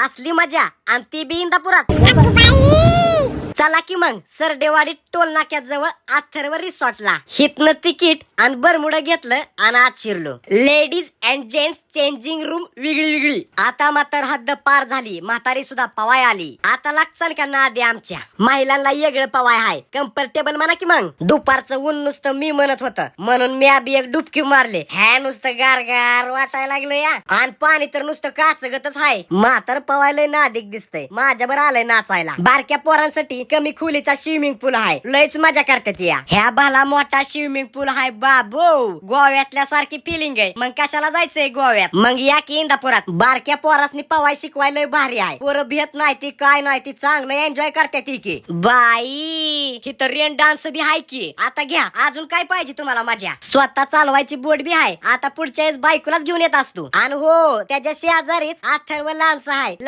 असली मजा आणि ती बी इंदापुरात. चला की मग सरडेवाडी टोल नाक्यात जवळ अथर्व रिसॉर्टला. हितनं तिकीट आणि बरमुड घेतलं आणि आत शिरलो. Ladies and gents changing room वेगळी वेगळी. आता मात्र हद्द पार झाली. म्हातारी सुद्धा पवाय आली. आता लागचाल का नादे आमच्या? महिलांना वेगळं पवाय हाय. कम्फर्टेबल म्हणा की मग? दुपारचं ऊन नुसतं मी म्हणत होतं. म्हणून मी आबी एक डुबकी मारले. ह्या नुसतं गारगार वाटायला लागलं या. आणि पाणी तर नुसतं काचगतच हाय. म्हातार पवायला नादिक दिसतंय. माझ्यावर आलंय नाचायला. बारक्या पोरांसाठी कमी खोलीचा स्विमिंग पूल आहे लयच मजा करतात या. ह्या भाला मोठा स्विमिंग पूल आहे बाबो. गोव्यातल्या सारखी फिलिंग आहे. मग कशाला जायचंय गोव्यात. मग या की इंदापुरात. बारक्या पोरासनी पवाय शिकवायला भारी आहे. पोरं भियत नाही ती काय नाही ती चांगलं एन्जॉय करते ती की. बाई ही तर रेन डान्स बी हाय की. आता घ्या अजून काय पाहिजे तुम्हाला माझ्या? स्वतः चालवायची बोट बी आहे आता पुढच्या वेळेस बायकोलाच घेऊन येत असतो. आणि हो त्याच्या शेजारीच अथर्व लांस आहे.